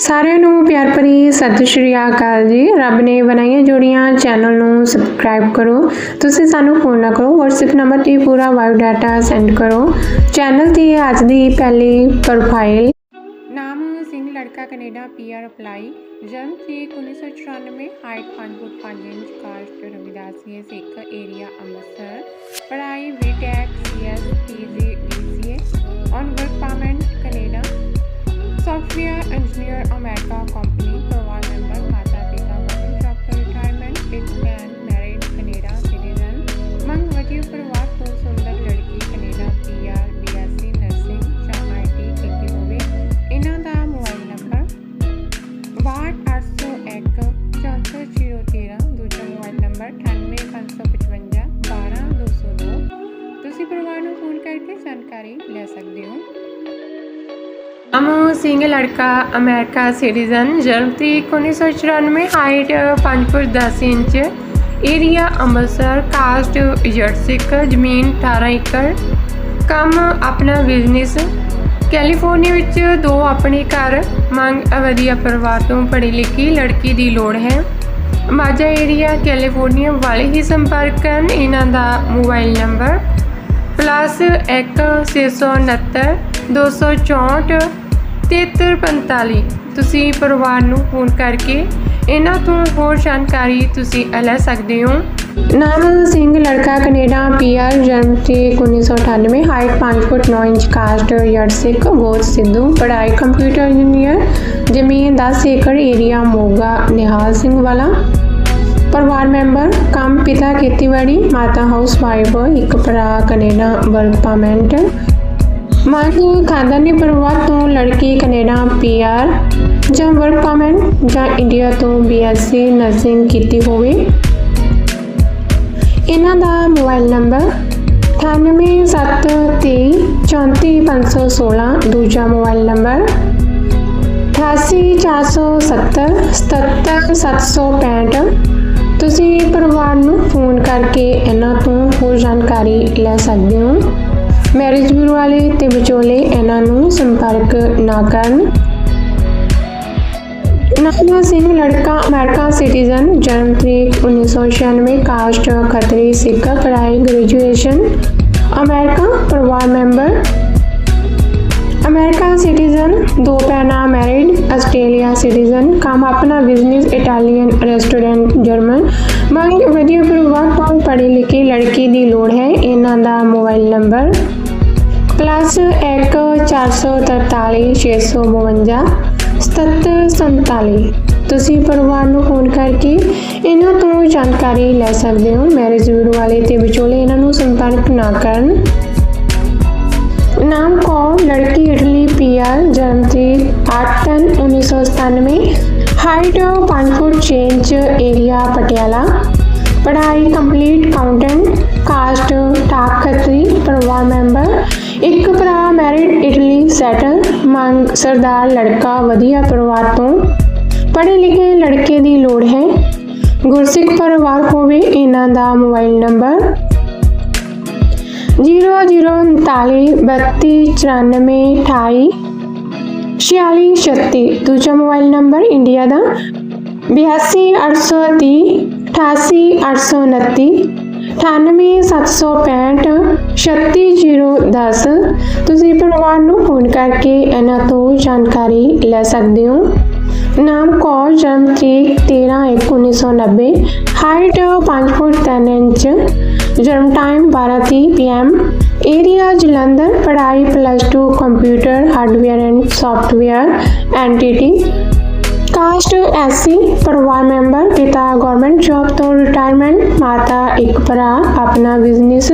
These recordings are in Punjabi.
ਸਾਰਿਆਂ ਨੂੰ ਪਿਆਰ ਭਰੀ ਸਤਿ ਸ਼੍ਰੀ ਅਕਾਲ ਜੀ। ਰੱਬ ਨੇ ਬਣਾਈਆਂ ਜੋੜੀਆਂ ਚੈਨਲ ਨੂੰ ਸਬਸਕ੍ਰਾਈਬ ਕਰੋ। ਤੁਸੀਂ ਸਾਨੂੰ ਫੋਨ ਨਾ ਕਰੋ। WhatsApp ਨੰਬਰ ਤੇ ਪੂਰਾ ਬਾਇਓ ਡਾਟਾ ਸੈਂਡ ਕਰੋ। ਚੈਨਲ ਤੇ ਅੱਜ ਦੀ ਪਹਿਲੀ ਪ੍ਰੋਫਾਈਲ ਨਾਮ ਸਿੰਘ, ਲੜਕਾ ਕੈਨੇਡਾ ਪੀਆਰ ਅਪਲਾਈ ਜਨਮ ਤਰੀਕ 1994 height 5 foot 5 inch caste Ravidasia Sikh area Amritsar. ਪੜ੍ਹਾਈ BTech CS PG DCA on work permit software engineer America company ਪਰਿਵਾਰ ਮੈਂਬਰ ਮਾਤਾ ਪਿਤਾ ਗਵਰਨਮੈਂਟ ਜੌਬ ਤੋਂ ਰਿਟਾਇਰਮੈਂਟ ਇੱਕ ਭੈਣ ਮੈਰਿਡ ਕੈਨੇਡਾ ਸਿਟੀਜ਼ਨ ਮੰਗ ਵਧੀਆ ਅਮੋ ਸਿੰਘ ਲੜਕਾ ਅਮਰੀਕਾ ਸਿਟੀਜ਼ਨ ਜਨਮ ਤਰੀਕ 1994 height 5 foot 10 inch area Amritsar caste Jatt ਜ਼ਮੀਨ 18 ਏਕੜ ਕੰਮ ਆਪਣਾ ਬਿਜ਼ਨਸ ਕੈਲੀਫੋਰਨੀਆ ਵਿੱਚ ਦੋ ਆਪਣੇ ਘਰ, ਮੰਗ ਵਧੀਆ ਪਰਿਵਾਰ ਤੋਂ ਪੜ੍ਹੀ ਲਿਖੀ ਲੜਕੀ ਦੀ ਲੋੜ ਹੈ। ਮਾਝਾ ਏਰੀਆ ਕੈਲੀਫੋਰਨੀਆ ਵਾਲੇ ਹੀ ਸੰਪਰਕ ਕਰਨ ਇਹਨਾਂ ਦਾ ਮੋਬਾਈਲ ਨੰਬਰ ਪਲੱਸ 1 669 264 7345 ਤੁਸੀਂ ਪਰਿਵਾਰ ਨੂੰ ਫੋਨ ਕਰਕੇ ਇਹਨਾਂ ਤੋਂ ਹੋਰ ਜਾਣਕਾਰੀ ਤੁਸੀਂ ਲੈ ਸਕਦੇ ਹੋ। ਨਾਮ ਸਿੰਘ, ਲੜਕਾ ਕੈਨੇਡਾ, ਪੀਆਰ, ਜਨਮ ਤਰੀਕ 1998 ਹਾਈਟ 5 ਫੁੱਟ 9 ਇੰਚ ਕਾਸਟ ਯਰਡ ਸਿੱਖ ਗੋਤ ਸਿੱਧੂ, ਪੜ੍ਹਾਈ ਕੰਪਿਊਟਰ ਇੰਜੀਨੀਅਰ ਜ਼ਮੀਨ 10 ਏਕੜ ਏਰੀਆ ਮੋਗਾ, ਨਿਹਾਲ ਸਿੰਘ ਵਾਲਾ। ਪਰਿਵਾਰ ਮੈਂਬਰ, ਕੰਮ ਪਿਤਾ ਖੇਤੀਬਾੜੀ, ਮਾਤਾ ਹਾਊਸ ਵਾਈਫ, ਇੱਕ ਭਰਾ ਕੈਨੇਡਾ ਵਰਕ ਪਰਮਿਟ ਮਾਹੀ ਖਾਨਦਾਨੀ ਪਰਿਵਾਰ ਤੋਂ ਲੜਕੀ ਕੈਨੇਡਾ ਪੀਆਰ ਜਾਂ ਵਰਕ ਪਰਮਿਟ ਜਾਂ ਇੰਡੀਆ ਤੋਂ ਬੀਐਸਸੀ ਨਰਸਿੰਗ ਕੀਤੀ ਹੋਵੇ। ਇਹਨਾਂ ਦਾ ਮੋਬਾਈਲ ਨੰਬਰ 9873345516 ਦੂਜਾ ਮੋਬਾਈਲ ਨੰਬਰ 8847 77765 ਤੁਸੀਂ ਪਰਿਵਾਰ ਨੂੰ ਫੋਨ ਕਰਕੇ ਇਹਨਾਂ ਤੋਂ ਹੋਰ ਜਾਣਕਾਰੀ ਲੈ ਸਕਦੇ ਹੋ। ਮੈਰਿਜ ਬਿਊਰੋ ਵਾਲੇ ਤੇ ਵਿਚੋਲੇ ਇਹਨਾਂ ਨੂੰ ਸੰਪਰਕ ਨਾ ਕਰਨ। ਨਾਮਾ ਸਿੰਘ ਲੜਕਾ, ਅਮਰੀਕਾ ਸਿਟੀਜ਼ਨ, ਜਨਮ ਤਰੀਕ 1996 ਕਾਸਟ ਖੱਤਰੀ, ਸਿੱਖ ਪੜ੍ਹਾਈ ਗ੍ਰੈਜੂਏਸ਼ਨ ਅਮਰੀਕਾ ਪਰਿਵਾਰ ਮੈਂਬਰ। ਅਮਰੀਕਾ ਸਿਟੀਜ਼ਨ, ਦੋ ਭੈਣਾਂ ਮੈਰਿਡ ਆਸਟ੍ਰੇਲੀਆ ਸਿਟੀਜ਼ਨ, ਕੰਮ ਆਪਣਾ ਬਿਜ਼ਨਸ ਇਟਾਲੀਅਨ ਰੈਸਟੋਰੈਂਟ ਜਰਮਨ ਮੰਗ ਵਧੀਆ ਪਰਿਵਾਰ ਤੋਂ ਪੜ੍ਹੀ ਲਿਖੀ ਲੜਕੀ ਦੀ ਲੋੜ ਹੈ, ਇਹਨਾਂ ਦਾ ਮੋਬਾਈਲ ਨੰਬਰ ਪਲੱਸ 1 443 652 7747 ਤੁਸੀਂ ਪਰਿਵਾਰ ਨੂੰ ਫੋਨ ਕਰਕੇ ਇਹਨਾਂ ਤੋਂ ਜਾਣਕਾਰੀ ਲੈ ਸਕਦੇ ਹੋ। ਮੈਰਿਜ ਬਿਊਰੋ ਵਾਲੇ ਤੇ ਵਿਚੋਲੇ ਇਹਨਾਂ ਨੂੰ ਸੰਪਰਕ ਨਾ ਕਰਨ। ਨਾਮ ਕੌਰ, ਲੜਕੀ ਇਟਲੀ ਪੀਆਰ ਜਨਮ ਤਰੀਕ 8/10/1997 height 5 foot 6 inch area Patiala. ਪੜ੍ਹਾਈ complete accountant caste Tak Khatri ਪਰਿਵਾਰ ਮੈਂਬਰ ਇੱਕ ਭਰਾ ਮੈਰਿਡ ਇਟਲੀ ਸੈਟਲ ਮੰਗ ਸਰਦਾਰ ਲੜਕਾ ਵਧੀਆ ਪਰਿਵਾਰ ਤੋਂ ਪੜ੍ਹੇ ਲਿਖੇ ਲੜਕੇ ਦੀ ਲੋੜ ਹੈ। ਗੁਰਸਿੱਖ ਪਰਿਵਾਰ ਹੋਵੇ, ਇਹਨਾਂ ਦਾ ਮੋਬਾਈਲ ਨੰਬਰ 0039329428 ਦੂਜਾ ਮੋਬਾਈਲ ਨੰਬਰ ਇੰਡੀਆ ਦਾ। 828030 88829 98765 36010 ਤੁਸੀਂ ਪਰਿਵਾਰ ਨੂੰ ਫੋਨ ਕਰਕੇ ਇਹਨਾਂ ਤੋਂ ਜਾਣਕਾਰੀ ਲੈ ਸਕਦੇ ਹੋ। ਨਾਮ ਕੌਰ, ਜਨਮ ਤਰੀਕ 13/1/1990 ਹਾਈਟ 5 ਫੁੱਟ 10 ਇੰਚ, ਜਨਮ ਟਾਈਮ 12:30 ਪੀਐਮ ਏਰੀਆ ਜਲੰਧਰ, ਪੜ੍ਹਾਈ plus 2 computer hardware and software NTT caste SC ਪਰਿਵਾਰ ਮੈਂਬਰ ਪਿਤਾ ਗਵਰਨਮੈਂਟ ਜੌਬ ਤੋਂ ਰਿਟਾਇਰਮੈਂਟ ਮਾਤਾ ਇੱਕ ਭਰਾ ਆਪਣਾ ਬਿਜ਼ਨਸ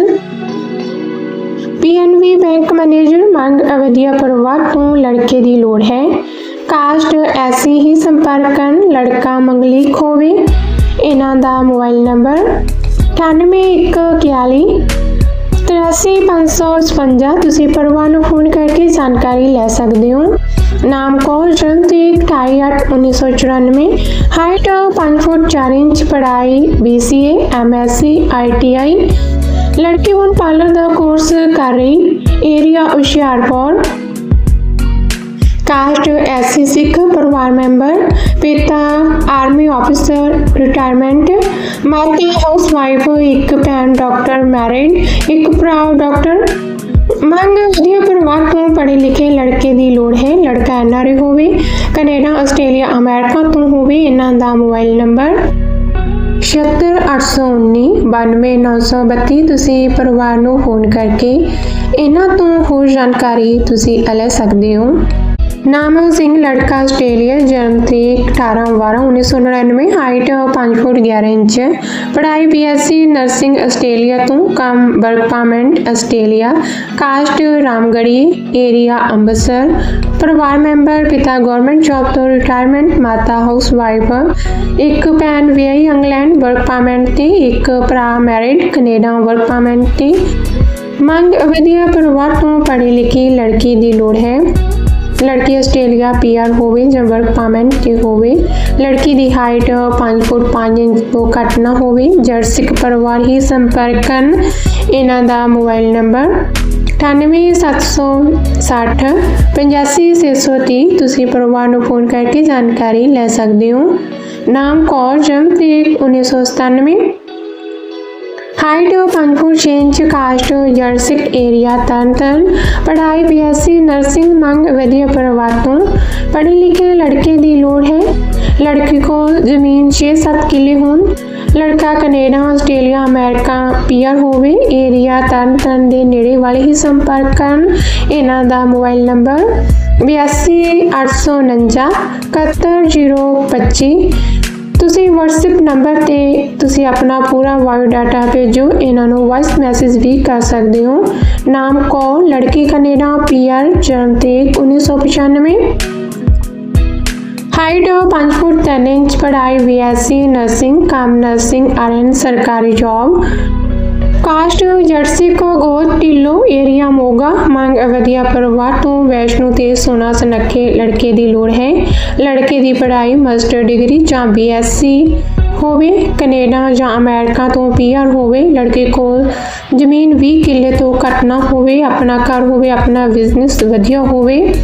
ਪੀਐਨਬੀ ਬੈਂਕ ਮੈਨੇਜਰ ਮੰਗ ਅਵਧਿਆ ਪਰਿਵਾਰ ਤੋਂ ਲੜਕੇ ਦੀ ਲੋੜ ਹੈ ਕਾਸਟ ਐਸੀ ਹੀ ਸੰਪਰਕ ਕਰਨ ਲੜਕਾ ਮੰਗਲੀਕ ਹੋਵੇ ਇਹਨਾਂ ਦਾ ਮੋਬਾਈਲ ਨੰਬਰ 9841 83555 ਤੁਸੀਂ ਪਰਿਵਾਰ ਨੂੰ ਫੋਨ ਕਰਕੇ ਜਾਣਕਾਰੀ ਲੈ ਸਕਦੇ ਹੋ ਨਾਮ ਕੌਰ ਜਨਮ ਤਰੀਕ 28/8/1994 ਹਾਈਟ 5 ਫੁੱਟ 4 ਇੰਚ ਪੜ੍ਹਾਈ BCA MSc ITI ਲੜਕੀ ਹੁਣ ਪਾਰਲਰ ਦਾ ਕੋਰਸ ਕਰ ਰਹੀ area Hoshiarpur caste SC Sikh ਪਰਿਵਾਰ ਮੈਂਬਰ ਪਿਤਾ ਆਰਮੀ ਆਫੀਸਰ ਰਿਟਾਇਰਮੈਂਟ ਮਾਤਾ ਹਾਊਸ ਵਾਈਫ ਇੱਕ ਭੈਣ ਡਾਕਟਰ ਮੈਰਿਡ ਇੱਕ ਭਰਾ ਡਾਕਟਰ ਮੰਗ ਵਧੀਆ ਪਰਿਵਾਰ ਤੋਂ ਪੜ੍ਹੇ ਲਿਖੇ ਲੜਕੇ ਦੀ ਲੋੜ ਹੈ ਲੜਕਾ ਐਨਆਰਏ ਹੋਵੇ ਕੈਨੇਡਾ, ਆਸਟ੍ਰੇਲੀਆ, ਅਮਰੀਕਾ ਤੋਂ ਹੋਵੇ ਇਹਨਾਂ ਦਾ ਮੋਬਾਈਲ ਨੰਬਰ 76819 92932 ਤੁਸੀਂ ਪਰਿਵਾਰ ਨੂੰ ਫੋਨ ਕਰਕੇ ਇਹਨਾਂ ਤੋਂ ਹੋਰ ਜਾਣਕਾਰੀ ਤੁਸੀਂ ਲੈ ਸਕਦੇ ਹੋ। ਨਾਮਲ ਸਿੰਘ ਲੜਕਾ ਆਸਟ੍ਰੇਲੀਆ, ਜਨਮ ਤਰੀਕ 18 12 1999 ਹਾਈਟ 5 ਫੁੱਟ 11 ਇੰਚ ਪੜ੍ਹਾਈ ਬੀਐਸਸੀ ਨਰਸਿੰਗ ਆਸਟ੍ਰੇਲੀਆ ਤੋਂ, ਕੰਮ work Australia, caste Ramgarhia area Amritsar. ਪਰਿਵਾਰ ਮੈਂਬਰ, ਪਿਤਾ ਗਵਰਨਮੈਂਟ ਜੌਬ ਤੋਂ ਰਿਟਾਇਰਮੈਂਟ ਮਾਤਾ ਹਾਊਸ ਵਾਈਫ ਇੱਕ ਭੈਣ ਵਿਆਹੀ ਇੰਗਲੈਂਡ ਵਰਕ ਤੇ, ਇੱਕ ਭਰਾ ਮੈਰਿਡ ਕੈਨੇਡਾ ਵਰਕ ਤੇ। ਮੰਗ ਵਧੀਆ ਪਰਿਵਾਰ ਤੋਂ ਪੜ੍ਹੀ ਲਿਖੀ ਲੜਕੀ ਦੀ ਲੋੜ ਹੈ। ਲੜਕੀ ਆਸਟ੍ਰੇਲੀਆ ਪੀਆਰ ਹੋਵੇ ਜਾਂ ਵਰਕ ਪਰਮਿਟ ਤੇ ਹੋਵੇ, ਲੜਕੀ ਦੀ ਹਾਈਟ 5 ਫੁੱਟ 5 ਇੰਚ ਤੋਂ ਘੱਟ ਨਾ ਹੋਵੇ ਜਰਸਿਕ ਪਰਿਵਾਰ ਹੀ ਸੰਪਰਕ ਕਰਨ, ਇਹਨਾਂ ਦਾ ਮੋਬਾਈਲ ਨੰਬਰ 98760 85630 ਤੁਸੀਂ ਪਰਿਵਾਰ ਨੂੰ ਫੋਨ ਕਰਕੇ ਜਾਣਕਾਰੀ ਲੈ ਸਕਦੇ ਹੋ। ਨਾਮ ਕੌਰ, ਜਨਮ ਤਰੀਕ 1997 ਹਾਈਟ 5 ਫੁੱਟ 6 ਇੰਚ ਕਾਸਟ ਜਰਸਿਕ ਏਰੀਆ ਤਰਨਤਨ ਪੜ੍ਹਾਈ ਬੀਐਸਸੀ ਨਰਸਿੰਗ ਮੰਗ ਵਧੀਆ ਪਰਿਵਾਰ ਤੋਂ ਪੜ੍ਹੇ ਲਿਖੇ ਲੜਕੇ ਦੀ ਲੋੜ ਹੈ ਲੜਕੀ ਕੋਲ ਜ਼ਮੀਨ 6-7 ਕਿੱਲੇ ਹੋਣ ਲੜਕਾ ਕੈਨੇਡਾ ਆਸਟ੍ਰੇਲੀਆ ਅਮਰੀਕਾ ਪੀਆਰ ਹੋਵੇ ਏਰੀਆ ਤਰਨਤਨ ਦੇ ਨੇੜੇ ਵਾਲੇ ਹੀ ਸੰਪਰਕ ਕਰਨ ਇਹਨਾਂ ਦਾ ਮੋਬਾਈਲ ਨੰਬਰ 82 75025 ਤੁਸੀਂ WhatsApp ਨੰਬਰ ਤੇ ਤੁਸੀਂ ਆਪਣਾ ਪੂਰਾ ਬਾਇਓਡਾਟਾ ਭੇਜੋ। ਇਹਨਾਂ ਨੂੰ ਵਾਇਸ ਮੈਸੇਜ ਵੀ ਕਰ ਸਕਦੇ ਹੋ। ਨਾਮ ਕੋ ਲੜਕੀ ਕੈਨੇਡਾ ਪੀਆਰ ਜਨਮ ਤਰੀਕ 1995 ਹਾਈਟ 5 ਫੁੱਟ 10 ਇੰਚ, ਪੜ੍ਹਾਈ ਬੀਐਸਸੀ ਨਰਸਿੰਗ ਕੰਮ ਨਰਸਿੰਗ ਆਰਐਨ ਸਰਕਾਰੀ ਜੌਬ ਕਾਸਟ ਜਰਸੀ ਕੋ ਗੋਤ ਢਿੱਲੋ ਏਰੀਆ ਮੋਗਾ। ਮੰਗ ਵਧੀਆ ਪਰਿਵਾਰ, ਤੋਂ ਵੈਸ਼ਨੂ ਤੇ ਸੋਨਾ ਸੁਨੱਖੇ ਲੜਕੇ ਦੀ ਲੋੜ ਹੈ। ਲੜਕੇ ਦੀ ਪੜ੍ਹਾਈ, ਮਾਸਟਰ ਡਿਗਰੀ ਜਾਂ ਬੀਐਸਸੀ ਹੋਵੇ, ਕੈਨੇਡਾ ਜਾਂ ਅਮਰੀਕਾ ਤੋਂ ਪੀਆਰ ਹੋਵੇ, ਲੜਕੇ ਕੋਲ ਜ਼ਮੀਨ 20 ਕਿੱਲੇ ਤੋਂ ਘੱਟ ਨਾ ਹੋਵੇ, ਆਪਣਾ ਘਰ ਹੋਵੇ, ਆਪਣਾ ਬਿਜ਼ਨਸ ਵਧੀਆ ਹੋਵੇ।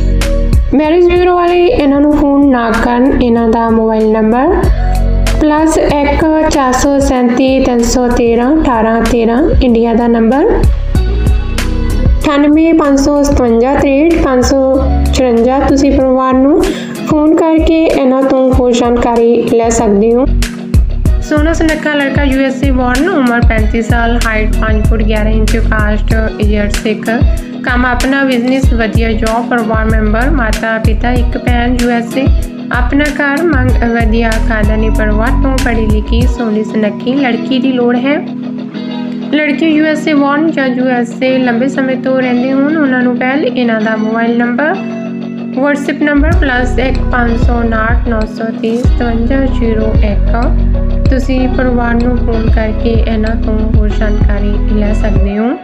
ਮੈਰਿਜ ਬਿਊਰੋ ਵਾਲੇ, ਇਹਨਾਂ ਨੂੰ ਫੋਨ ਨਾ ਕਰਨ, ਇਹਨਾਂ ਦਾ ਮੋਬਾਈਲ ਨੰਬਰ ਪਲੱਸ 1 437 313 1813 ਇੰਡੀਆ ਦਾ ਨੰਬਰ। 9855573554 ਤੁਸੀਂ ਪਰਿਵਾਰ ਨੂੰ ਫੋਨ ਕਰਕੇ ਇਹਨਾਂ ਤੋਂ ਹੋਰ ਜਾਣਕਾਰੀ ਲੈ ਸਕਦੇ ਹੋ। ਸੋਨਾ ਸੁਨੱਖਾ ਲੜਕਾ ਯੂਐਸਏ ਬੌਰਨ ਉਮਰ 35 ਸਾਲ ਹਾਈਟ 5 ਫੁੱਟ 11 ਇੰਚ ਕਾਸਟ ਈਅਰ ਸਿੱਖ। ਕੰਮ ਆਪਣਾ ਬਿਜ਼ਨਸ ਵਧੀਆ ਜੌਬ ਪਰਿਵਾਰ ਮੈਂਬਰ ਮਾਤਾ ਪਿਤਾ ਇੱਕ ਭੈਣ ਯੂਐਸਏ ਆਪਣਾ ਘਰ ਮੰਗ ਵਧੀਆ ਖਾਨਦਾਨੀ ਪਰਿਵਾਰ ਤੋਂ ਪੜ੍ਹੀ ਲਿਖੀ ਸੋਹਣੀ ਸੁਨੱਖੀ ਲੜਕੀ ਦੀ ਲੋੜ ਹੈ। ਲੜਕੀ ਯੂਐਸਏ ਵਾਰਨ ਜਾਂ ਯੂਐਸਏ ਲੰਬੇ ਸਮੇਂ ਤੋਂ ਰਹਿੰਦੇ ਹੋਣ, ਉਹਨਾਂ ਨੂੰ ਪਹਿਲ ਇਹਨਾਂ ਦਾ ਮੋਬਾਈਲ ਨੰਬਰ WhatsApp ਨੰਬਰ +1509305701 ਤੁਸੀਂ ਪਰਿਵਾਰ ਨੂੰ ਫੋਨ ਕਰਕੇ ਇਹਨਾਂ ਤੋਂ ਹੋਰ ਜਾਣਕਾਰੀ ਲੈ ਸਕਦੇ ਹੋ।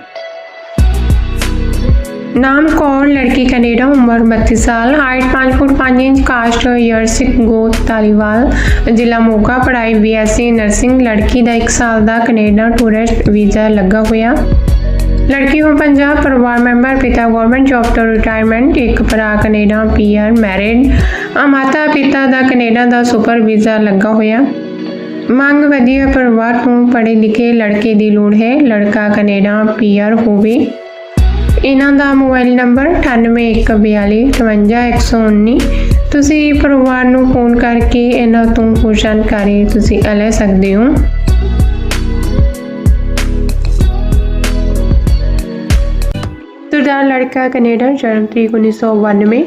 ਨਾਮ ਕੌਰ ਲੜਕੀ ਕੈਨੇਡਾ, ਉਮਰ 32 ਸਾਲ ਹਾਈਟ 5 ਫੁੱਟ 5 ਇੰਚ ਕਾਸਟ ਈਅਰ ਗੋਤ ਤਾਲੀਵਾਲ ਜ਼ਿਲ੍ਹਾ ਮੋਗਾ, ਪੜ੍ਹਾਈ ਬੀਐਸਸੀ ਨਰਸਿੰਗ ਲੜਕੀ ਦਾ 1 ਸਾਲ ਦਾ ਕੈਨੇਡਾ ਟੂਰਿਸਟ ਵੀਜ਼ਾ ਲੱਗਾ ਹੋਇਆ। ਲੜਕੀ ਹੋ ਪੰਜਾਬ ਪਰਿਵਾਰ ਮੈਂਬਰ, ਪਿਤਾ ਗਵਰਨਮੈਂਟ ਜੌਬ ਤੋਂ ਰਿਟਾਇਰਮੈਂਟ ਇੱਕ ਭਰਾ ਕੈਨੇਡਾ ਪੀਆਰ ਮੈਰਿਡ ਆ ਮਾਤਾ ਪਿਤਾ ਦਾ ਕੈਨੇਡਾ ਦਾ ਸੁਪਰ ਵੀਜ਼ਾ ਲੱਗਾ ਹੋਇਆ। ਮੰਗ ਵਧੀਆ ਪਰਿਵਾਰ ਤੋਂ ਪੜ੍ਹੇ ਲਿਖੇ ਲੜਕੇ ਦੀ ਲੋੜ ਹੈ, ਲੜਕਾ ਕੈਨੇਡਾ ਪੀਆਰ ਹੋਵੇ। ਇਹਨਾਂ ਦਾ ਮੋਬਾਈਲ ਨੰਬਰ 9814255119 ਤੁਸੀਂ ਪਰਿਵਾਰ ਨੂੰ ਫੋਨ ਕਰਕੇ ਇਹਨਾਂ ਤੋਂ ਹੋਰ ਜਾਣਕਾਰੀ ਤੁਸੀਂ ਲੈ ਸਕਦੇ ਹੋ। ਤੁਰਦਾਰ ਲੜਕਾ ਕੈਨੇਡਾ, ਜਨਮ ਤਰੀਕ 1992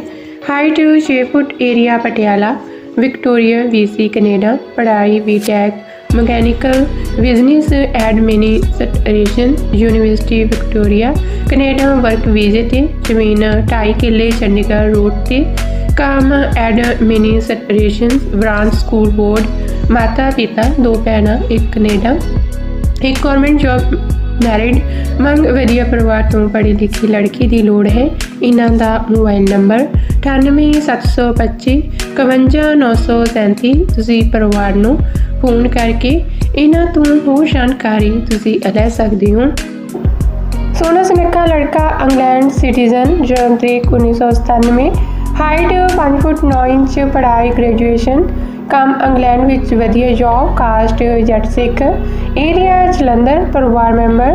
height 6 foot area Patiala. Victoria BC Canada. ਪੜ੍ਹਾਈ BTech mechanical, business administration, university Victoria, Canada work ਵੀਜ਼ੇ ਤੇ ਜ਼ਮੀਨ 2.5 ਕਿੱਲੇ ਚੰਡੀਗੜ੍ਹ ਰੋਡ ਤੇ ਕੰਮ ਐਡਮਿਨਿਸਟ੍ਰੇਸ਼ਨ, ਬ੍ਰਾਂਚ ਸਕੂਲ ਬੋਰਡ, ਮਾਤਾ ਪਿਤਾ, ਦੋ ਭੈਣਾਂ, ਇੱਕ ਕੈਨੇਡਾ। ਇੱਕ ਗਵਰਨਮੈਂਟ ਜੌਬ ਮੈਰਿਡ ਮੰਗ ਵਧੀਆ ਪਰਿਵਾਰ ਤੋਂ ਪੜ੍ਹੀ ਲਿਖੀ ਲੜਕੀ ਦੀ ਲੋੜ ਹੈ। ਇਹਨਾਂ ਦਾ ਮੋਬਾਈਲ ਨੰਬਰ 98725 51937 ਤੁਸੀਂ ਪਰਿਵਾਰ ਨੂੰ ਫੋਨ ਕਰਕੇ ਇਹਨਾਂ ਤੋਂ ਹੋਰ ਜਾਣਕਾਰੀ ਤੁਸੀਂ ਲੈ ਸਕਦੇ ਹੋ। ਸੋਨਾ ਸੁਨੱਖਾ ਲੜਕਾ ਇੰਗਲੈਂਡ ਸਿਟੀਜ਼ਨ ਜਨਮ ਤਰੀਕ 1997 ਹਾਈਟ 5 ਫੁੱਟ 9 ਇੰਚ, ਪੜ੍ਹਾਈ, ਗ੍ਰੈਜੂਏਸ਼ਨ, ਕੰਮ ਇੰਗਲੈਂਡ ਵਿੱਚ ਵਧੀਆ ਜੌਬ ਕਾਸਟ ਜੱਟ ਸਿੱਖ ਏਰੀਆ ਜਲੰਧਰ, ਪਰਿਵਾਰ ਮੈਂਬਰ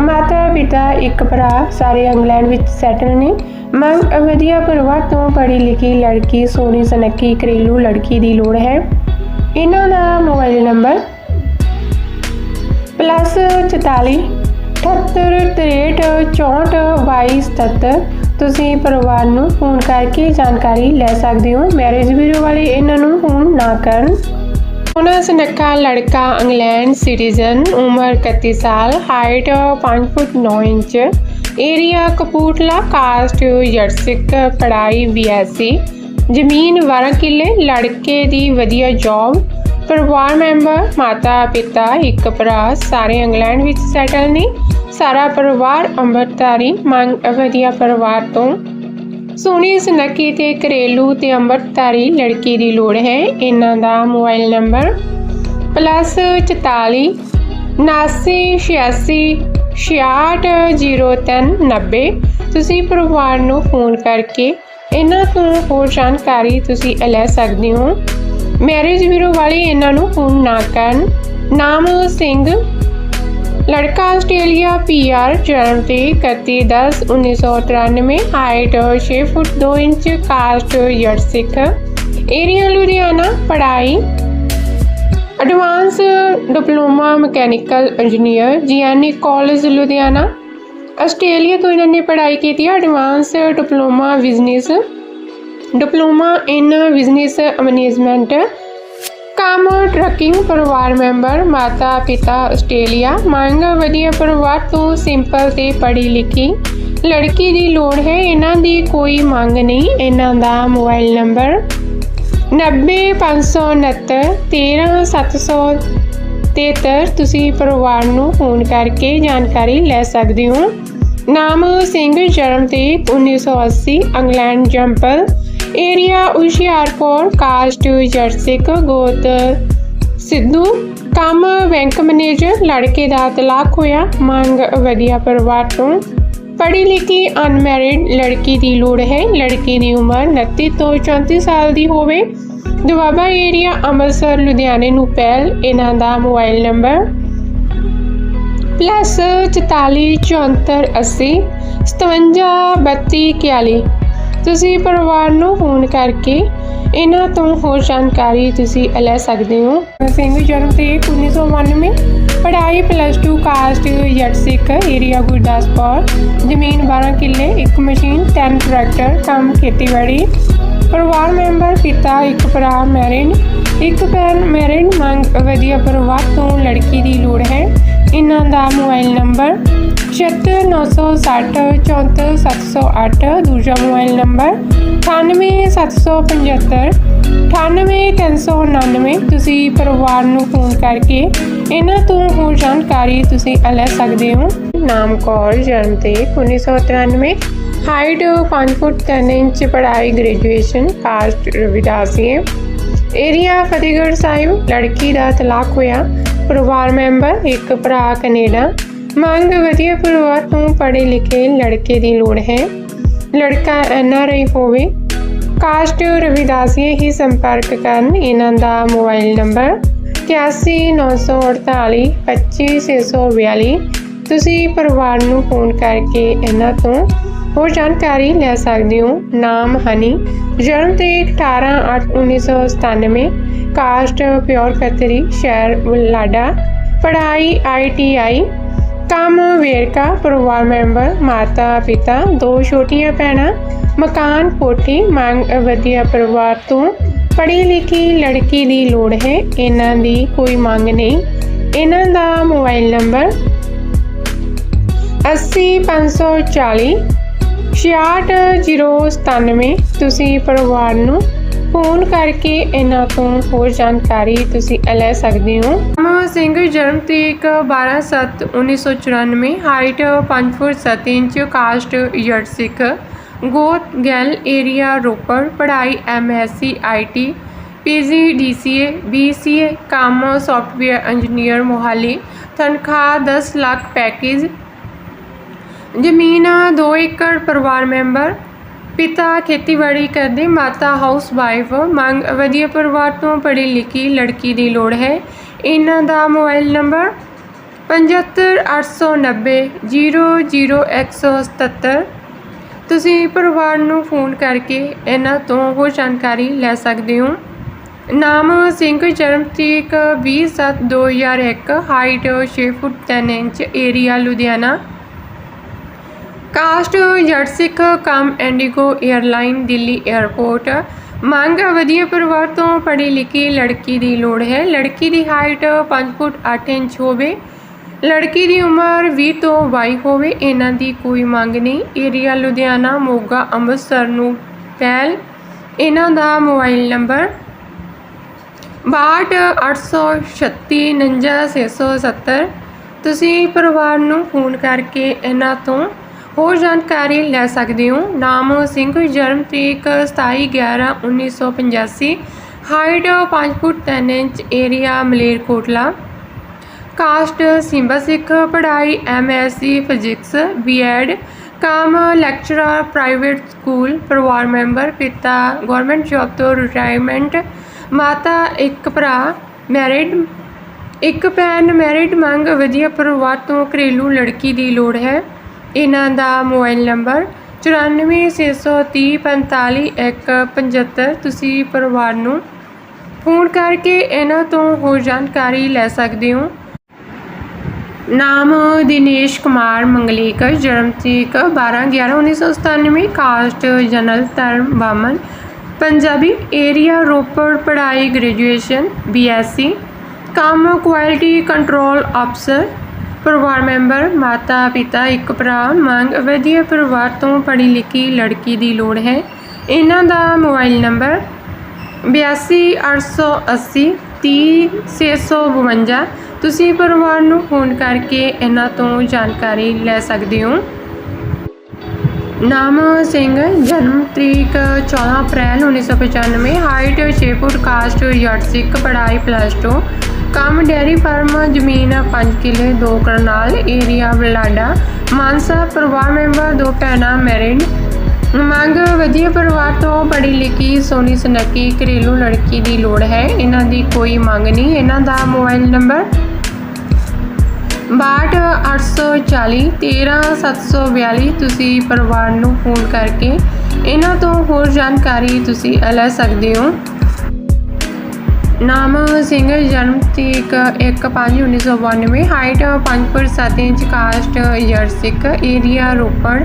ਮਾਤਾ ਪਿਤਾ ਇੱਕ ਭਰਾ, ਸਾਰੇ ਇੰਗਲੈਂਡ ਵਿੱਚ ਸੈਟਲ ਨੇ। ਮੰਗ ਵਧੀਆ ਪਰਿਵਾਰ ਤੋਂ ਪੜ੍ਹੀ ਲਿਖੀ ਲੜਕੀ ਸੋਹਣੀ, ਸੁਨੱਖੀ, ਘਰੇਲੂ ਲੜਕੀ ਦੀ ਲੋੜ ਹੈ। ਇਹਨਾਂ ਦਾ ਮੋਬਾਈਲ ਨੰਬਰ ਪਲੱਸ 44 78 63 64 22 77 ਤੁਸੀਂ ਪਰਿਵਾਰ ਨੂੰ ਫੋਨ ਕਰਕੇ ਜਾਣਕਾਰੀ ਲੈ ਸਕਦੇ ਹੋ। ਮੈਰਿਜ ਵੀਰੋ ਵਾਲੇ ਇਹਨਾਂ ਨੂੰ ਫੋਨ ਨਾ ਕਰਨ। ਉਹਨਾਂ ਸੁਨੱਖਾ ਲੜਕਾ ਇੰਗਲੈਂਡ ਸਿਟੀਜ਼ਨ ਉਮਰ 31 ਸਾਲ height 5 foot 9 inch area Kapurthala caste Jatt Sikh ਪੜ੍ਹਾਈ ਬੀਐਸਸੀ ਜ਼ਮੀਨ 12 ਕਿੱਲੇ ਲੜਕੇ ਦੀ ਵਧੀਆ ਜੌਬ ਪਰਿਵਾਰ ਮੈਂਬਰ ਮਾਤਾ ਪਿਤਾ ਇੱਕ ਭਰਾ ਸਾਰੇ ਇੰਗਲੈਂਡ ਵਿੱਚ ਸੈਟਲ ਨੇ ਸਾਰਾ ਪਰਿਵਾਰ ਅੰਮ੍ਰਿਤਧਾਰੀ ਮੰਗ ਵਧੀਆ ਪਰਿਵਾਰ ਤੋਂ ਸੋਹਣੀ ਸੁਨੱਖੀ ਤੇ ਘਰੇਲੂ ਤੇ ਅੰਮ੍ਰਿਤਧਾਰੀ ਲੜਕੀ ਦੀ ਲੋੜ ਹੈ। ਇਹਨਾਂ ਦਾ ਮੋਬਾਈਲ ਨੰਬਰ ਪਲੱਸ 44 ਉਨਾਸੀ ਛਿਆਸੀ, ਛਿਆਹਠ, ਜ਼ੀਰੋ, ਤਿੰਨ, ਨੱਬੇ। ਤੁਸੀਂ ਪਰਿਵਾਰ ਨੂੰ ਫੋਨ ਕਰਕੇ ਇਹਨਾਂ ਤੋਂ ਹੋਰ ਜਾਣਕਾਰੀ ਤੁਸੀਂ ਲੈ ਸਕਦੇ ਹੋ। ਮੈਰਿਜ ਬਿਊਰੋ ਵਾਲੇ ਇਹਨਾਂ ਨੂੰ ਫੋਨ ਨਾ ਕਰਨ। ਨਾਮ ਸਿੰਘ ਲੜਕਾ ਆਸਟ੍ਰੇਲੀਆ ਪੀਆਰ ਜਨਮ ਤੇ 31 10 1993 ਹਾਈਟ 6 ਫੁੱਟ 2 ਇੰਚ, ਕਾਸਟ ਜੱਟ ਸਿੱਖ। ਏਰੀਆ ਲੁਧਿਆਣਾ, ਪੜ੍ਹਾਈ। Advance diploma mechanical engineer GNE college Ludhiana. Australia ਤੋਂ ਇਹਨਾਂ ਨੇ ਪੜ੍ਹਾਈ ਕੀਤੀ ਹੈ advance diploma business diploma in business management ਕੰਮ ਟਰੱਕਿੰਗ ਪਰਿਵਾਰ ਮੈਂਬਰ ਮਾਤਾ ਪਿਤਾ ਆਸਟ੍ਰੇਲੀਆ। ਮੰਗ, ਵਧੀਆ ਪਰਿਵਾਰ ਤੋਂ ਸਿੰਪਲ ਤੇ ਪੜ੍ਹੀ ਲਿਖੀ। ਲੜਕੀ ਦੀ ਲੋੜ ਹੈ, ਇਹਨਾਂ ਦੀ ਕੋਈ ਮੰਗ ਨਹੀਂ। ਇਹਨਾਂ ਦਾ ਮੋਬਾਈਲ ਨੰਬਰ 90569 13773 ਤੁਸੀਂ ਪਰਿਵਾਰ ਨੂੰ ਫੋਨ ਕਰਕੇ ਜਾਣਕਾਰੀ ਲੈ ਸਕਦੇ ਹੋ। ਨਾਮ ਸਿੰਘ, ਜਨਮ ਤੇ 1980 ਇੰਗਲੈਂਡ ਜੰਪਲ ਏਰੀਆ ਹੁਸ਼ਿਆਰਪੁਰ ਕਾਸਟ ਜੱਟ ਗੋਤ ਸਿੱਧੂ। ਕੰਮ ਬੈਂਕ ਮੈਨੇਜਰ, ਲੜਕੇ ਦਾ ਤਲਾਕ ਹੋਇਆ, ਮੰਗ ਵਧੀਆ ਪਰਿਵਾਰ ਤੋਂ। ਪੜ੍ਹੀ ਲਿਖੀ ਅਨਮੈਰਿਡ ਲੜਕੀ ਦੀ ਲੋੜ ਹੈ, ਲੜਕੀ ਦੀ ਉਮਰ 29 ਤੋਂ 34 ਸਾਲ ਦੀ ਹੋਵੇ। ਦੁਆਬਾ ਏਰੀਆ ਅੰਮ੍ਰਿਤਸਰ, ਲੁਧਿਆਣੇ ਨੂੰ ਪਹਿਲ, ਇਹਨਾਂ ਦਾ ਮੋਬਾਈਲ ਨੰਬਰ ਪਲੱਸ 44 ਤੁਸੀਂ ਪਰਿਵਾਰ ਨੂੰ ਫੋਨ ਕਰਕੇ ਇਹਨਾਂ ਤੋਂ ਹੋਰ ਜਾਣਕਾਰੀ ਤੁਸੀਂ ਲੈ ਸਕਦੇ ਹੋ। ਸਿੰਘ ਜਨਮ ਤੇ 1992 ਪੜ੍ਹਾਈ ਪਲੱਸ 2 ਕਾਸਟ ਜੱਟ ਸਿੱਖ ਏਰੀਆ ਗੁਰਦਾਸਪੁਰ। ਜ਼ਮੀਨ 12 ਕਿੱਲੇ, ਇੱਕ ਮਸ਼ੀਨ 10 ਟਰੈਕਟਰ ਕੰਮ ਖੇਤੀਬਾੜੀ। ਪਰਿਵਾਰ ਮੈਂਬਰ, ਪਿਤਾ, ਇੱਕ ਭਰਾ ਮੈਰਿਡ ਇੱਕ ਭੈਣ ਮੈਰਿਡ ਮੰਗ ਵਧੀਆ ਪਰਿਵਾਰ ਤੋਂ ਲੜਕੀ ਦੀ ਲੋੜ ਹੈ। ਇਹਨਾਂ ਦਾ ਮੋਬਾਈਲ ਨੰਬਰ 7696 74708 ਦੂਜਾ ਮੋਬਾਈਲ ਨੰਬਰ 98775 98399 ਤੁਸੀਂ ਪਰਿਵਾਰ ਨੂੰ ਫੋਨ ਕਰਕੇ ਇਹਨਾਂ ਤੋਂ ਹੋਰ ਜਾਣਕਾਰੀ ਤੁਸੀਂ ਲੈ ਸਕਦੇ ਹੋ। ਨਾਮ ਕੌਰ, ਜਨਮ ਤੇ 1993 ਹਾਈਟ 5 ਫੁੱਟ 3 ਇੰਚ, ਪੜ੍ਹਾਈ graduation, caste Ravidasia. Area Fatehgarh Sahib, ਲੜਕੀ ਦਾ ਤਲਾਕ ਹੋਇਆ। ਪਰਿਵਾਰ ਮੈਂਬਰ, ਇੱਕ ਭਰਾ, ਕੈਨੇਡਾ। ਮੰਗ ਵਧੀਆ ਪਰਿਵਾਰ ਤੋਂ ਪੜ੍ਹੇ ਲਿਖੇ ਲੜਕੇ ਦੀ ਲੋੜ ਹੈ। ਲੜਕਾ ਐਨਆਰਆਈ ਹੋਵੇ, ਕਾਸਟ ਰਵਿਦਾਸੀਏ ਹੀ ਸੰਪਰਕ ਕਰਨ ਇਹਨਾਂ ਦਾ ਮੋਬਾਈਲ ਨੰਬਰ 8194 25642 ਤੁਸੀਂ ਪਰਿਵਾਰ ਨੂੰ ਫੋਨ ਕਰਕੇ ਇਹਨਾਂ ਤੋਂ ਹੋਰ ਜਾਣਕਾਰੀ ਲੈ ਸਕਦੇ ਹੋ। ਨਾਮ ਹਨੀ, ਜਨਮ ਤੇ 18 8 1997 ਕਾਸਟ ਪਿਓਰ ਖੱਤਰੀ, ਸ਼ਹਿਰ ਬੁਲਾਡਾ ਪੜ੍ਹਾਈ ਆਈਟੀਆਈ ਕੰਮ ਵੇਰਕਾ ਪਰਿਵਾਰ ਮੈਂਬਰ, ਮਾਤਾ ਪਿਤਾ, ਦੋ ਛੋਟੀਆਂ ਭੈਣਾਂ, ਮਕਾਨ, ਕੋਠੀ, ਮੰਗ ਵਧੀਆ ਪਰਿਵਾਰ ਤੋਂ ਪੜ੍ਹੀ ਲਿਖੀ ਲੜਕੀ ਦੀ ਲੋੜ ਹੈ, ਇਹਨਾਂ ਦੀ ਕੋਈ ਮੰਗ ਨਹੀਂ। ਇਹਨਾਂ ਦਾ ਮੋਬਾਈਲ ਨੰਬਰ 80540 66097 ਤੁਸੀਂ ਪਰਿਵਾਰ ਨੂੰ ਫੋਨ ਕਰਕੇ ਇਹਨਾਂ ਤੋਂ ਹੋਰ ਜਾਣਕਾਰੀ ਤੁਸੀਂ ਲੈ ਸਕਦੇ ਹੋ। ਨਾਮ ਸਿੰਘ ਜਨਮ ਤਰੀਕ 12/7/1994 height 5 foot 7 inch caste Jatt ਸਿੱਖ, ਗੋਤ ਗੈਲ ਏਰੀਆ ਰੋਪੜ, ਪੜ੍ਹਾਈ MSc IT PG DCA BCA ਕੰਮ ਸੌਫਟਵੇਅਰ ਇੰਜੀਨੀਅਰ ਮੋਹਾਲੀ, ਤਨਖਾਹ 10 ਲੱਖ ਪੈਕੇਜ ਜ਼ਮੀਨ 2 ਏਕੜ ਪਰਿਵਾਰ ਮੈਂਬਰ ਪਿਤਾ ਖੇਤੀਬਾੜੀ ਕਰਦੇ, ਮਾਤਾ ਹਾਊਸ ਵਾਈਫ ਮੰਗ ਵਧੀਆ ਪਰਿਵਾਰ ਤੋਂ ਪੜ੍ਹੀ ਲਿਖੀ ਲੜਕੀ ਦੀ ਲੋੜ ਹੈ। ਇਹਨਾਂ ਦਾ ਮੋਬਾਈਲ ਨੰਬਰ 7589000177 ਤੁਸੀਂ ਪਰਿਵਾਰ ਨੂੰ ਫੋਨ ਕਰਕੇ ਇਹਨਾਂ ਤੋਂ ਹੋਰ ਜਾਣਕਾਰੀ ਲੈ ਸਕਦੇ ਹੋ। ਨਾਮ ਸਿੰਘ, ਜਨਮ ਤਰੀਕ 20/7/2001 ਹਾਈਟ 6 ਫੁੱਟ 3 inch, area Ludhiana. Caste Jatt ਸਿੱਖ ਕਮ ਇੰਡੀਗੋ 에ਅਰਲਾਈਨ ਦਿੱਲੀ 에ਅਰਪੋਰਟ ਮੰਗ ਵਧੀਆ ਪਰਿਵਾਰ ਤੋਂ ਪੜ੍ਹੀ ਲਿਖੀ ਲੜਕੀ ਦੀ ਲੋੜ ਹੈ। ਲੜਕੀ ਦੀ ਹਾਈਟ 5 ਫੁੱਟ 8 ਇੰਚ ਹੋਵੇ। ਲੜਕੀ ਦੀ ਉਮਰ 20 ਤੋਂ 22 ਹੋਵੇ, ਇਹਨਾਂ ਦੀ ਕੋਈ ਮੰਗ ਨਹੀਂ। ਏਰੀਆ ਲੁਧਿਆਣਾ, ਮੋਗਾ, ਅੰਮ੍ਰਿਤਸਰ ਨੂੰ ਪਹਿਲ ਇਹਨਾਂ ਦਾ ਮੋਬਾਈਲ ਨੰਬਰ 6286399670 ਤੁਸੀਂ ਪਰਿਵਾਰ ਨੂੰ ਫੋਨ ਕਰਕੇ ਇਹਨਾਂ ਤੋਂ ਹੋਰ ਜਾਣਕਾਰੀ ਲੈ ਸਕਦੇ ਹੋ। ਨਾਮ ਸਿੰਘ ਜਨਮ ਤਰੀਕ 27/11/1985 height 5 foot 3 inch area Malerkotla caste ਸਿੰਬਾ ਸਿੱਖ, ਪੜ੍ਹਾਈ ਐਮਐਸਸੀ ਫਿਜ਼ਿਕਸ ਬੀਐਡ ਕਾਮ ਲੈਕਚਰਰ ਪ੍ਰਾਈਵੇਟ ਸਕੂਲ ਪਰਿਵਾਰ ਮੈਂਬਰ, ਪਿਤਾ ਗਵਰਨਮੈਂਟ ਜੌਬ ਤੋਂ ਰਿਟਾਇਰਮੈਂਟ ਮਾਤਾ ਇੱਕ ਭਰਾ ਮੈਰਿਡ ਇੱਕ ਭੈਣ ਮੈਰਿਡ ਮੰਗ, ਵਧੀਆ ਪਰਿਵਾਰ ਤੋਂ ਘਰੇਲੂ ਲੜਕੀ ਦੀ ਲੋੜ ਹੈ। ਇਹਨਾਂ ਦਾ ਮੋਬਾਈਲ ਨੰਬਰ 9463045175 ਤੁਸੀਂ ਪਰਿਵਾਰ ਨੂੰ ਫੋਨ ਕਰਕੇ ਇਹਨਾਂ ਤੋਂ ਹੋਰ ਜਾਣਕਾਰੀ ਲੈ ਸਕਦੇ ਹੋ। ਨਾਮ ਦਿਨੇਸ਼ ਕੁਮਾਰ ਮੰਗਲੇਕਰ, ਜਨਮ ਤਰੀਕ 12/11/1997 ਕਾਸਟ ਜਨਰਲ ਧਰਮ ਬਾਮਨ, ਪੰਜਾਬੀ ਏਰੀਆ ਰੋਪੜ, ਪੜ੍ਹਾਈ ਗ੍ਰੈਜੂਏਸ਼ਨ ਬੀਐਸਸੀ ਕੰਮ ਕੁਆਲਿਟੀ ਕੰਟਰੋਲ ਅਫਸਰ ਪਰਿਵਾਰ ਮੈਂਬਰ, ਮਾਤਾ ਪਿਤਾ, ਇੱਕ ਭਰਾ, ਮੰਗ ਵਧੀਆ ਪਰਿਵਾਰ ਤੋਂ ਪੜ੍ਹੀ ਲਿਖੀ ਲੜਕੀ ਦੀ ਲੋੜ ਹੈ। ਇਹਨਾਂ ਦਾ ਮੋਬਾਈਲ ਨੰਬਰ 828880 30652 ਤੁਸੀਂ ਪਰਿਵਾਰ ਨੂੰ ਫੋਨ ਕਰਕੇ ਇਹਨਾਂ ਤੋਂ ਜਾਣਕਾਰੀ ਲੈ ਸਕਦੇ ਹੋ। ਨਾਮ ਸਿੰਘ, ਜਨਮ ਤਰੀਕ 14 ਅਪ੍ਰੈਲ 1995 ਹਾਈਟ 6 ਫੁੱਟ, ਕਾਸਟ ਯਾਰਡ ਸਿੱਖ ਪੜ੍ਹਾਈ ਪਲੱਸ 2 ਕੰਮ ਡੈਰੀ ਫਾਰਮ, ਜ਼ਮੀਨ 5 ਕਿੱਲੇ 2 ਕਰਨਾਲ, ਏਰੀਆ ਬਲਾਡਾ ਮਾਨਸਾ ਪਰਿਵਾਰ ਮੈਂਬਰ, ਦੋ ਭੈਣਾਂ ਮੈਰਿਡ ਮੰਗ ਵਧੀਆ ਪਰਿਵਾਰ ਤੋਂ ਪੜ੍ਹੀ ਲਿਖੀ, ਸੋਹਣੀ ਸੁਨੱਖੀ, ਘਰੇਲੂ ਲੜਕੀ ਦੀ ਲੋੜ ਹੈ। ਇਹਨਾਂ ਦੀ ਕੋਈ ਮੰਗ ਨਹੀਂ। ਇਹਨਾਂ ਦਾ ਮੋਬਾਈਲ ਨੰਬਰ 6284 13742 ਤੁਸੀਂ ਪਰਿਵਾਰ ਨੂੰ ਫੋਨ ਕਰਕੇ ਇਹਨਾਂ ਤੋਂ ਹੋਰ ਜਾਣਕਾਰੀ ਤੁਸੀਂ ਲੈ ਸਕਦੇ ਹੋ। ਨਾਮ ਸਿੰਘ ਜਨਮ ਤਰੀਕ 1/5/1992 ਹਾਈਟ 5 ਫੁੱਟ 7 ਇੰਚ ਕਾਸਟ ਜਰ ਸਿੱਖ ਏਰੀਆ ਰੋਪੜ,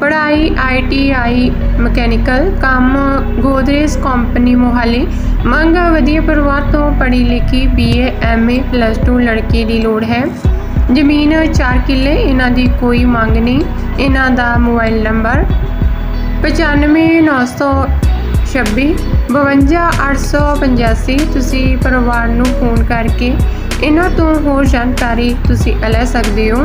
ਪੜ੍ਹਾਈ ਆਈਟੀਆਈ ਮਕੈਨੀਕਲ ਕੰਮ ਗੋਦਰੇਜ ਕੰਪਨੀ ਮੋਹਾਲੀ, ਮੰਗ ਵਧੀਆ ਪਰਿਵਾਰ ਤੋਂ ਪੜ੍ਹੀ ਲਿਖੀ ਬੀਏ ਐਮਏ ਪਲੱਸ 2 ਲੜਕੀ ਦੀ ਲੋੜ ਹੈ। ਜ਼ਮੀਨ 4 ਕਿੱਲੇ, ਇਹਨਾਂ ਦੀ ਕੋਈ ਮੰਗ ਨਹੀਂ, ਇਹਨਾਂ ਦਾ ਮੋਬਾਈਲ ਨੰਬਰ 9596 52885 ਤੁਸੀਂ ਪਰਿਵਾਰ ਨੂੰ ਫੋਨ ਕਰਕੇ ਇਹਨਾਂ ਤੋਂ ਹੋਰ ਜਾਣਕਾਰੀ ਤੁਸੀਂ ਲੈ ਸਕਦੇ ਹੋ।